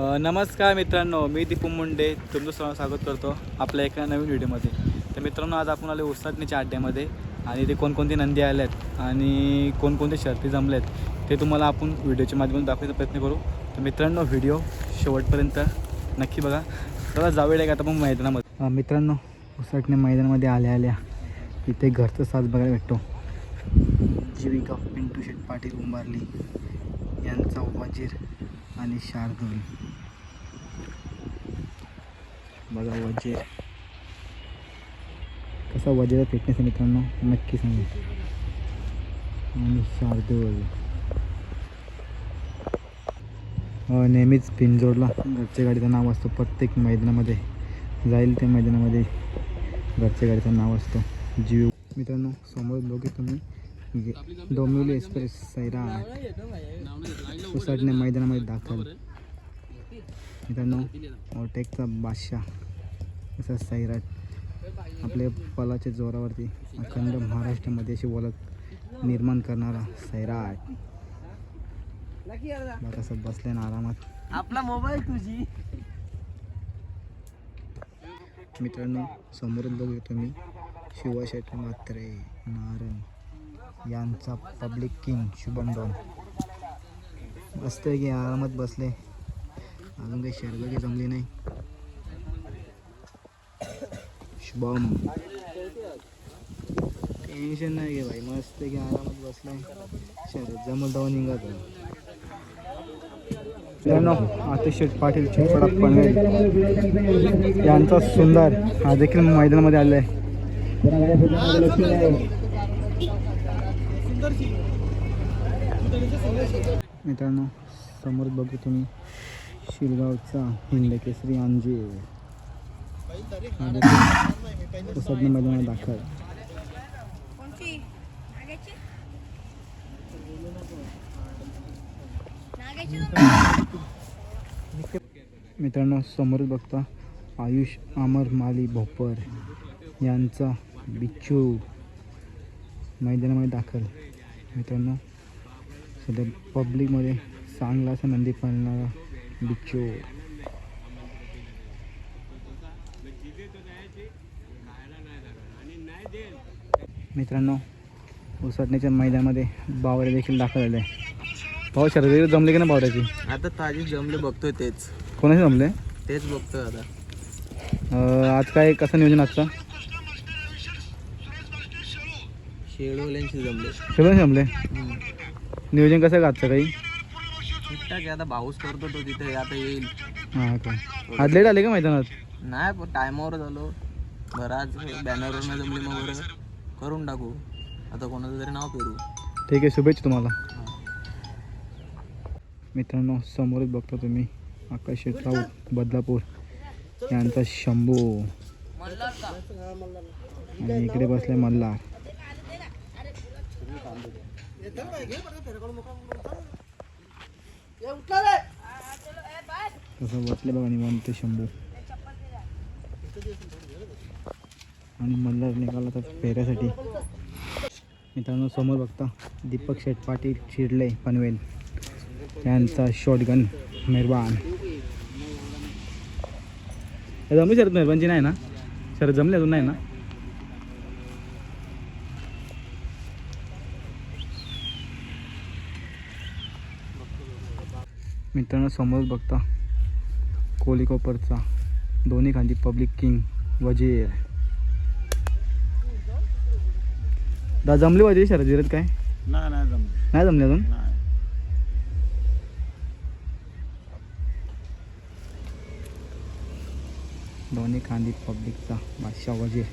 नमस्कार मित्रांनो मी दीपू मुंडे. तुमचं सर्व स्वागत करतो आपल्या एका नवीन व्हिडिओमध्ये. तर मित्रांनो आज आपण आले उसाटणीच्या अड्ड्यामध्ये आणि ते कोणकोणते नंदी आले आहेत आणि कोणकोणते शर्ती जमले आहेत ते तुम्हाला आपण व्हिडिओच्या माध्यमातून दाखवायचा प्रयत्न करू. तर मित्रांनो व्हिडिओ शेवटपर्यंत नक्की बघा. चला जाऊया का आता आपण मैदानामध्ये. मित्रांनो उसाटणे मैदानामध्ये आल्या आल्या इथे घरचं साज बघायला भेटतो. जीविका पिंटू शेट पाटील उंबारली यांचा वजीर आणि शार्दूल. बघा वजे. कसा वजेचा फिटनेस आहे मित्रांनो? नक्की सांगा. आणि शार्दूल. अं, नेहमीच पिंजोडला घरच्या गाडीचं नाव असतं प्रत्येक मैदानामध्ये. जाईल त्या मैदानामध्ये घरच्या गाडीचं नाव असतं. जीव. मित्रांनो समोर बघू तुम्ही. डोंबिवली एक्सप्रेस सैरा उसाटणे मैदानामध्ये दाखल. मित्रांनो ओटेकचा बादशाह असा सैराट आपल्या पलाच्या जोरावरती अखंड महाराष्ट्रामध्ये अशी ओळख निर्माण करणारा असं बसले ना आरामात. आपला मोबाईल तुझी. मित्रांनो समोरून बघू तुम्ही शिवशेठ म्हात्रे नारन यांचा पब्लिक किंग शुभम डॉन बसते की आरामात बसले? अजून काही शर्यत काही जमली नाही. शुभम. टेन्शन नाही घे भाई मस्त की आरामात बसलाय. शहरात जमल तेव्हा निघत मित्रांनो पाटील चिपडा पनवेल. यांचा सुंदर हा देखील मैदानामध्ये आलेला आहे मित्रांनो समोर बघू तुम्ही. शिरगावचा हिंद केसरी अंजीर हा देखील. प्रसाद मैदानात दाखल मित्रांनो समोर बघता आयुष अमर माली भोपर यांचा बिच्छू मैदानामध्ये दाखल. मित्रांनो सध्या पब्लिकमध्ये चांगला असा नंदी पाळणारा बिच्छू. मित्रांनो उसटण्याच्या मैदानामध्ये बावरे देखील दाखल झाले भाऊ शर्यत जमले की ना बावऱ्याची? आता ताजी जमले बघतोय तेच. कोणाचे जमले? तेच बघतोय आता. आज काय कसं नियोजन आजचा? शेळवल्यांशी जमले. सगळं जमले? नियोजन कसं आहे आजचं काही? ठीकठाक आहे आता भाऊस करतो तो तिथे आता येईल. हां का आज लेट आले का मैदानात? नाही पण टायमावर झालो. बरं आज बॅनरवर नाही जमले मग बरं. करून टाकू. आता कोणाचं तरी नाव पेरू ठीक आहे शुभेच्छा तुम्हाला. मित्रांनो समोरच बघता तुम्ही आकाश शेटराव बदलापूर. यांचा शंभू. आणि इकडे बसले मल्हार. तसं बसले बघा निवांत शंभर आणि मल्हार निघाला तर फेऱ्यासाठी. मित्रांनो समोर बघता दीपक शेठ पाटील शिरले पनवेल. यांचा शॉटगन मेहरबान जमली शरद मेहरबानची नाही ना? शरद जमली अजून नाही ना? मित्रांनो समोर बघता कोलिकोपरचा दोन्ही खांदी पब्लिक किंग वजीर. दा जमली पाहिजे शरद काय? नाही जमले. नाही जमले अजून? नाही. दोन्ही कांदी पब्लिकचा बादशाह वजीर.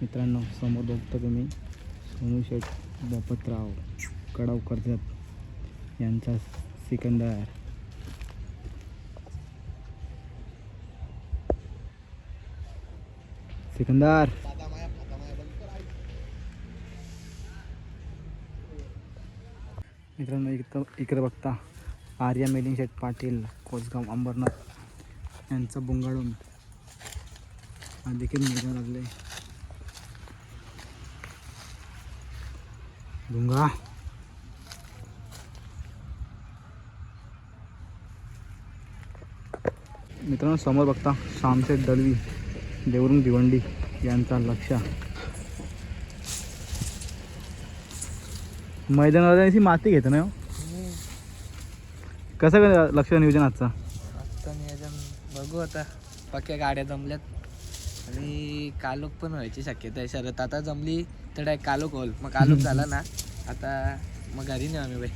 मित्रांनो समोर बघता तुम्ही सोनू शेठ बापतराव कडाव कर्जत यांचा सिकंदर. सिकंदर. मित्रांनो इकडं इकडे बघता आर्या मेलिंग शेठ पाटील कोचगाव अंबरनाथ यांचं बुंगाळून. हा देखील मैदान लागले भुंगा मित्रांनो समोर बघता श्यामशेठ दळवी देवरुंग भिवंडी यांचा लक्ष मैदानावर अशी माती घेतं ना हो? कसं काय लक्ष नियोजन आजचा? आता नियोजन बघू आता. पक्क्या गाड्या जमल्यात. आणि कालोख पण व्हायची शक्यता आहे. शरद आता जमली तर डायरेक्ट कालोख होल मग कालोख झाला ना आता मग घरी नेऊ आम्ही बाई.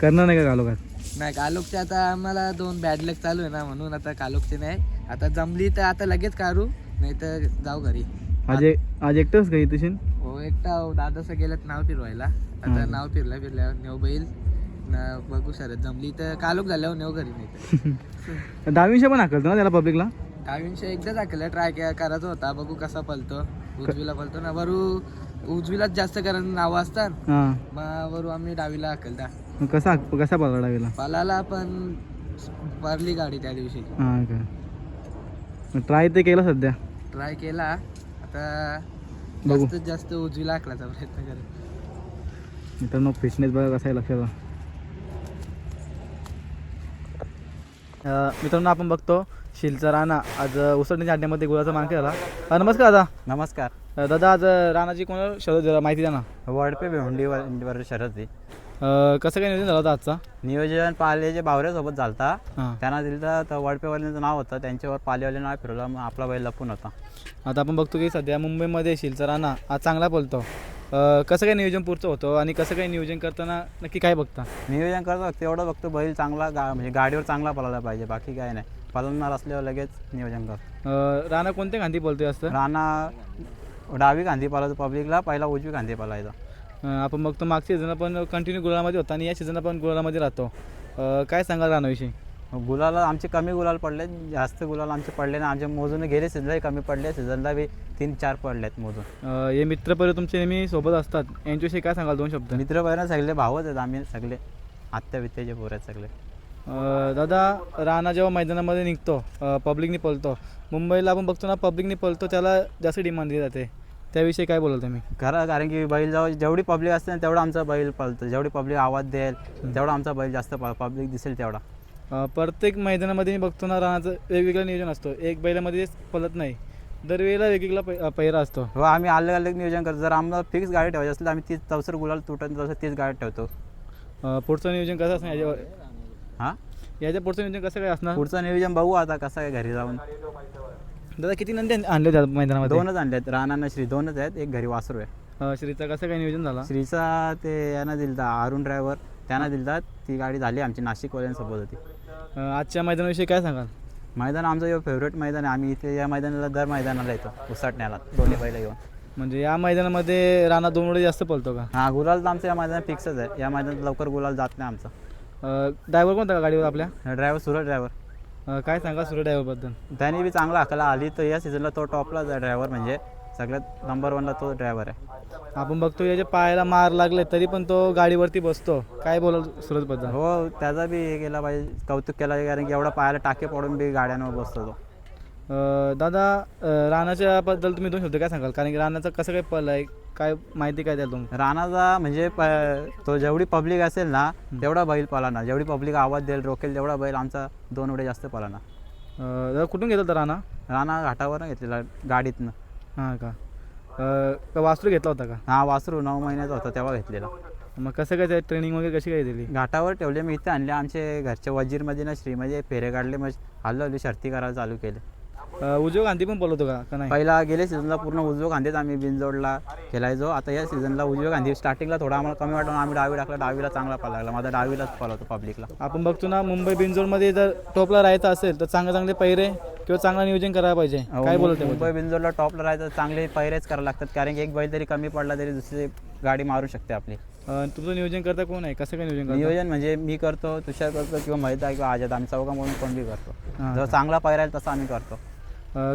करणार नाही का घालोघात नाही कालोखचे आता आम्हाला दोन बॅड लक चालू आहे ना म्हणून आता कालोखचे नाही. आता जमली तर आता लगेच काढू नाही तर जाऊ घरी. आज एक आज एकटंच का इथे हो एकटा दादाचं गेल्यात नाव फिरवायला. आता हम्म. नाव फिरल्या फिरल्यावर नेऊ बैल न बघू शरद जमली तर कालोख झाल्यावर नेऊ घरी नाही तर. दहावीशे पण हाकलतो ना त्याला पब्लिकला डावींशे एकदा दाखवलं ट्राय करायचा होता बघू कसा पलतो उजवीला पलतो ना बरू उजवीलाच जास्त कारण नावं असतात. हां. मग बरू आम्ही डावीला हाकलता. मग कसा कसा पकडा डावीला? पलाला पण भरली गाडी त्या दिवशी. हां मग ट्राय ते केलं सध्या. ट्राय केला. आता बघू. जास्तीत जास्त उजवीला हाकलाचा प्रयत्न करेल मित्रांनो फिटनेस बघा कसा आहे लक्षात मित्रांनो आपण बघतो शिलचा राणा. आज उसळण्याच्या अड्ड्यामध्ये गुळाचा मान केला. अ, नमस्कार दादा. नमस्कार. अ, दादा आज राणाची कोणाला शोध जरा माहिती द्या ना. वडपे भिवंडीवर शरद आहे. अ, कसं काय नियोजन झालं होतं आजचा? नियोजन पालेचे बावऱ्यासोबत झालता हां. त्यांना दिलं तर वडपेवाल्यांचं नाव होतं. त्यांच्यावर पालेवाले नाव फिरवलं मग आपला बैल लपून होता. आता आपण बघतो की सध्या मुंबईमध्ये शिलचा राणा आज चांगला बोलतो कसं काय नियोजन पुढचं होतं आणि कसं काय नियोजन करताना नक्की काय बघता? नियोजन करतो फक्त एवढं बघतो बैल चांगला गा म्हणजे गाडीवर चांगला पळायला पाहिजे बाकी काय नाही. पळणार असल्यावर लगेच नियोजन करतो. अ, राणा कोणत्या गांधी बोलतोय असतं राणा डावी गांधी पालायचं पब्लिकला पहिला उजवी गांधी पालायचा अ, आपण बघतो मागच्या सीझन पण कंटिन्यू गुलामध्ये होता आणि या सीझनला पण गुलामध्ये राहतो. अ, काय सांगाल राणाविषयी गुलाला आमचे कमी गुलाल पडले जास्त गुलाल आमचे पडले नाही. आमचे मोजून गेले सीझनलाही कमी पडले. सीझनला बी तीन चार पडलेत मोजून. अ, हे मित्रपरिवार तुमचे नेहमी सोबत असतात. यांच्याविषयी काय सांगाल दोन शब्द? मित्र बहिण सगळे भावच आहेत आम्ही सगळे. आत्या वित्याचे पोर आहेत सगळे. दादा राणा जेव्हा मैदानामध्ये निघतो पब्लिकनी पळतो मुंबईला आपण बघतो ना पब्लिकनी पळतो त्याला जास्त डिमांड दिली जाते. त्याविषयी काय बोलाल तुम्ही? खरं कारण की बैल जेव्हा जेवढी पब्लिक असते ना तेवढा आमचा बैल पळतो. जेवढी पब्लिक आवाज देईल तेवढा आमचा बैल जास्त पब्लिक दिसेल तेवढा. प्रत्येक मैदानामध्ये मी बघतो ना राणाचं वेगवेगळं नियोजन असतो. एक बैलामध्ये पळत नाही. दरवेळेला वेगवेगळा पै पहिरा असतो. हो आम्ही अलग अलग नियोजन करतो. जर आम्हाला फिक्स गाडी ठेवायची असेल तर आम्ही तीच चौसर गुलाल तुटत तसं तीच गाडी ठेवतो. पुढचं नियोजन कसं असणार हां? याच्या पुढचं नियोजन कसं काय असणार? पुढचं नियोजन बघू आता कसं आहे घरी जाऊन. दादा किती नंदी आण- आणले त्या मैदानामध्ये? दोनच आणले आहेत राणा श्री दोनच आहेत. एक घरी वासरू आहे. अ, श्रीचा कसं काय नियोजन झाला? श्रीचा ते यांना दिलता अरुण ड्रायव्हर त्यांना दिलता. ती गाडी झाली आमची नाशिकवाल्यांसोबत होती. अ, आजच्या मैदानाविषयी काय सांगाल? मैदान आमचं जो फेवरेट मैदान आहे आम्ही इथे या मैदानाला दर मैदानाला येतो उसाटण्याला दोन्ही बैल घेऊन. म्हणजे या मैदानामध्ये राणा दोन वेळे जास्त पळतो का? हा गुलाल तर आमचं या मैदानात फिक्सच आहे. या मैदानात लवकर गुलाल जात नाही आमचा. ड्रायव्हर कोणता का गाडीवर आपल्या? ड्रायव्हर सुरत ड्रायव्हर अ, काय सांगा सुरू ड्रायव्हरबद्दल त्याने बी चांगला हाकाला आली तर या सीझनला तो टॉपलाच आहे ड्रायव्हर म्हणजे सगळ्यात नंबर वनला तो ड्रायव्हर आहे. आपण बघतो याच्या पायाला मार लागले तरी पण तो गाडीवरती बसतो. काय बोलाल सुरतबद्दल हो त्याचा बी हे केला पाहिजे कौतुक केला पाहिजे कारण की एवढा पायाला टाके पडून बी गाड्यांवर बसतो तो. दादा अ, राणाच्या बद्दल तुम्ही दोन शब्द काय सांगाल? कारण की राणाचं कसं काय पल आहे? काय माहिती काय द्याल तुम्ही? राणाचा म्हणजे प तो जेवढी पब्लिक असेल ना तेवढा बैल पळाना. जेवढी पब्लिक आवाज देईल रोखेल तेवढा बैल आमचा दोन उडे जास्त पळाना. अ, दादा कुठून घेतलं होतं राणा राणा घाटावर घेतलेला गाडीतनं. हां का? अ, का वासरू घेतला होता का? हा वासरू नऊ महिन्याचा होता तेव्हा घेतलेला. मग कसं काय ट्रेनिंग वगैरे कशी काय दिली? घाटावर ठेवले मी इथे आणले. आमचे घरचे वजीरमध्ये ना श्रीमध्ये फेरे काढले मग हल्लो हल्ली शर्ती करायला चालू केले. उजव गांधी पण बोलवतो का? का नाही? पहिला गेले सीझनला पूर्ण उजव्या गांधीच आम्ही बिनजोडला खेळायचो. आता या सीझनला उजव्या गांधी स्टार्टिंगला थोडा आम्हाला कमी वाटून आम्ही डावी टाकला. डावीला चांगला पाला लागला. माझा डावीलाच पळवतो पब्लिकला आपण बघतो ना मुंबई बिंजोरमध्ये जर टॉपला राहायचं असेल तर चांगले चांगले पैरे किंवा चांगलं नियोजन करायला पाहिजे. काय बोलत मुंबई बिनजोडला टॉपला राहायचं चांगले पैरेच करायला लागतात. कारण की एक बैल तरी कमी पडला तरी दुसरी गाडी मारू शकते आपली. तुमचं नियोजन करता कोण आहे? कसं काय नियोजन नियोजन म्हणजे मी करतो तुषार करतो किंवा महिता किंवा आजाद आम्ही चौघा म्हणून कोण बी करतो. जर चांगला पैरा आहे तसा आम्ही करतो.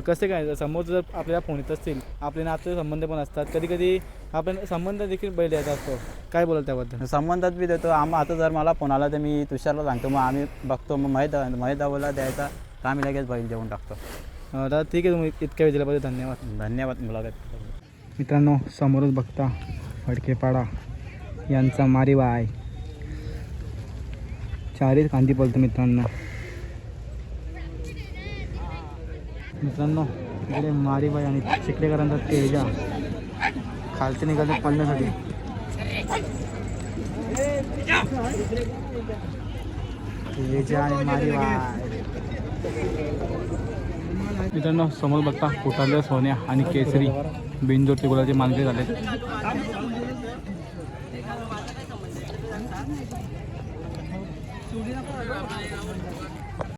कसं काय समोर जर आपल्याला फोन येत असतील आपले नाते संबंध पण असतात कधी कधी आपण संबंध देखील बैल येत असतो. काय बोलाल त्याबद्दल? संबंधात बी देतो. आम आता जर मला फोन आला तर मी तुषारला सांगतो. मग आम्ही बघतो. मग महिदा महिदावला द्यायचा तर आम्ही लगेच बैल देऊन टाकतो. दादा ठीक आहे. तुम्ही इतक्या वेळ दिल्याबद्दल धन्यवाद. धन्यवाद. मुलाखत मित्रांनो समोरच बघता फडकेपाडा यांचा मारिवा आहे चारीच कांदी पळतो मित्रांनो. मित्रांनो इकडे मारीबाई आणि चिखलेकरांचा तेजा. खालचे निघाले पडण्यासाठी तेजा आणि मारीबाई. मित्रांनो समोर बघता कुठारल्या सोन्या आणि केसरी. बिनजोड गुलाचे मानके झाले